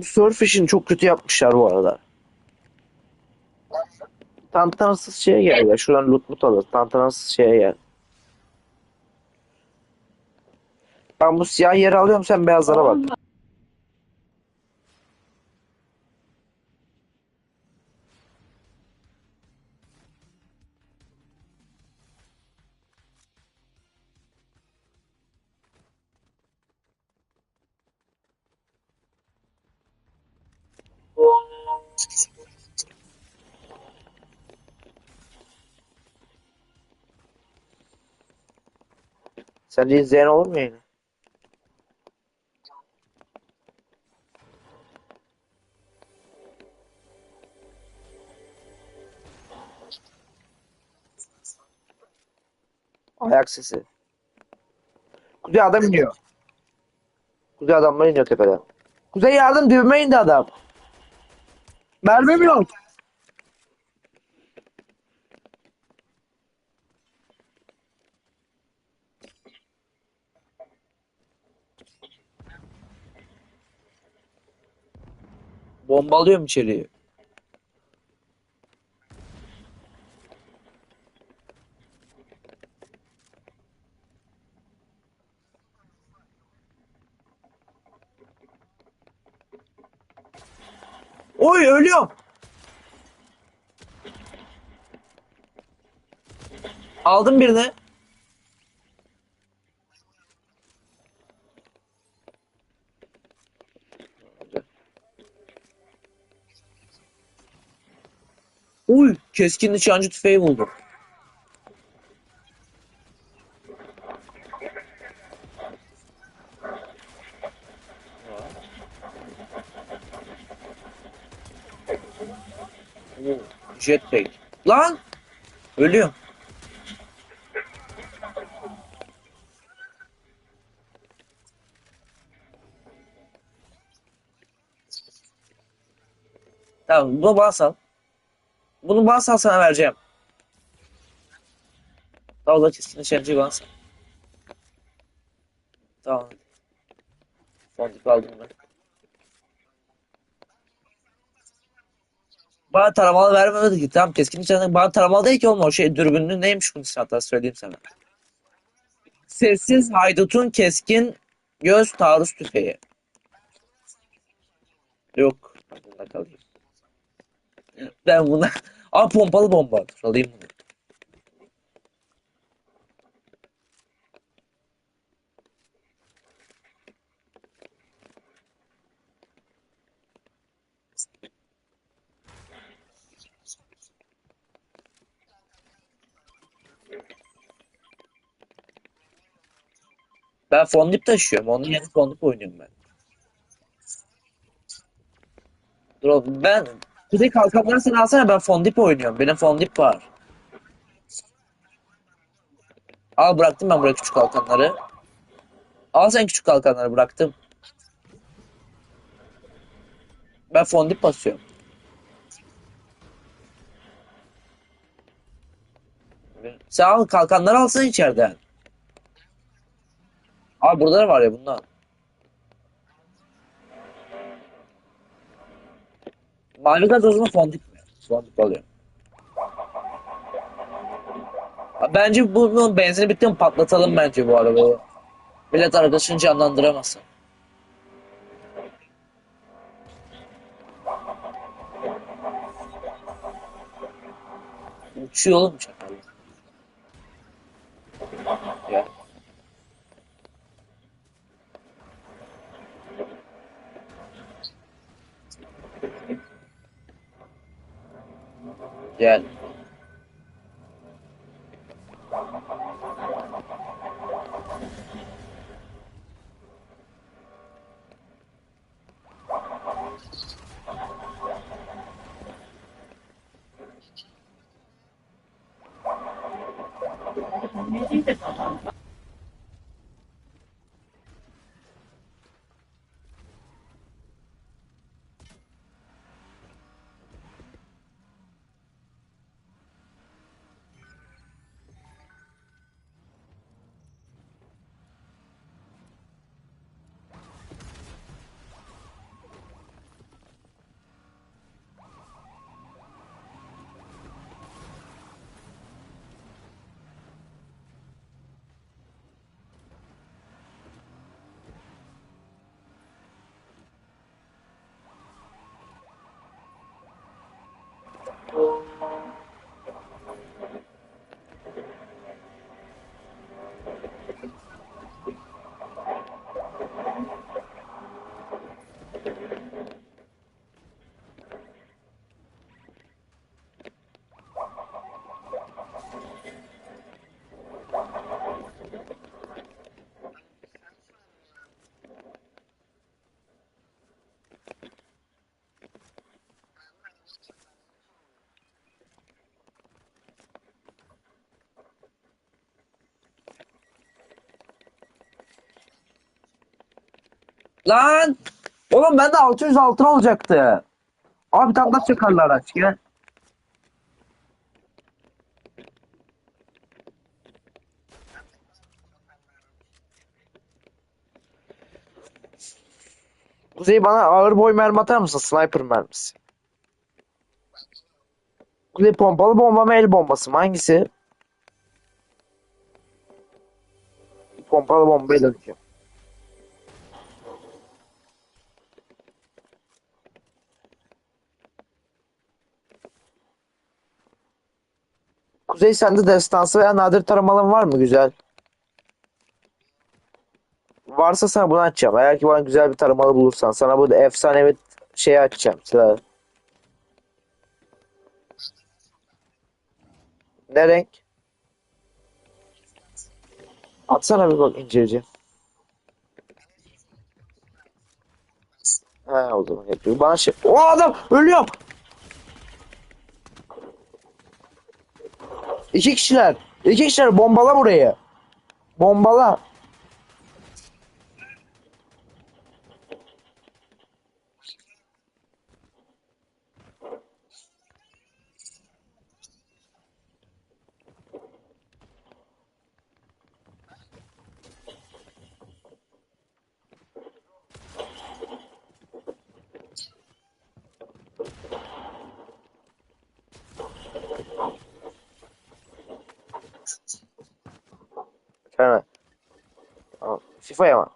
bu surf işini çok kötü yapmışlar bu arada. Tantanasız şeye gel ya. Şuradan loot mut alır. Tantanasız şeye gel. Ben bu siyah yeri alıyorum sen beyazlara bak. Sence izleyen olur mu yine? Ayak sesi. Kuzey adam iniyor. Kuzey adamlar iniyor tepeden. Kuzey yardım dibime indi adam. Mermim yok. Bombalıyorum içeriği. Oy ölüyorum. Aldım birini. Keskin nişancı tüfeği buldum. Jetpack. Lan! Ölüyorum. Tamam, bunu bana sal. Bunu bana sal sana vereceğim. Tamam da keskin bana sal. Tamam. Fondip aldım ben. Bana taramalı vermemedi ki. Tamam keskin nişancı bana taramalı değil ki oğlum o şey dürbünlü neymiş bunun ismi hatta söyleyeyim sana. Sessiz haydutun keskin göz taarruz tüfeği. Yok. Ben buna... Aa pompalı bomba. Alayım bunu. Ben fondip taşıyorum. Onun yerine fondip oynuyorum ben. Dur oğlum ben Kuzey kalkanları sen alsana ben fondip oynuyorum. Benim fondip var. Al bıraktım ben buraya küçük kalkanları. Al sen küçük kalkanları bıraktım. Ben fondip basıyorum. Sen al kalkanları alsana içeriden. Abi burada da var ya bundan. Mavi gazozunu fondip mi? Fondip alıyorum. Abi Bence bunun benzini bitti mi patlatalım bence bu arabayı. Millet arkadaşını canlandıramasın. Uçuyor oğlum. 见。Lan! Oğlum ben de 600 altın olacaktı. Abi tane daha çıkarlar aç ya. Kuzey bana ağır boy mermi atar mısın? Sniper mermisi. Kuzey pompalı bomba mı el bombası mı? Hangisi? Pompalı bombayla atacağım. Kuzey sende destansı veya nadir taramaların var mı? Güzel. Varsa sana bunu açacağım. Eğer ki bana güzel bir taramalı bulursan sana bu efsanevi şeyi açacağım. Silahı. Ne renk? Atsana bir bak inceleyeceğim. Ha o zaman yapıyor. Bana şey... O adam ölüyor. İki kişiler. İki kişiler bombala burayı. Bombala. Hemen. Tamam. FIFA'ya mı?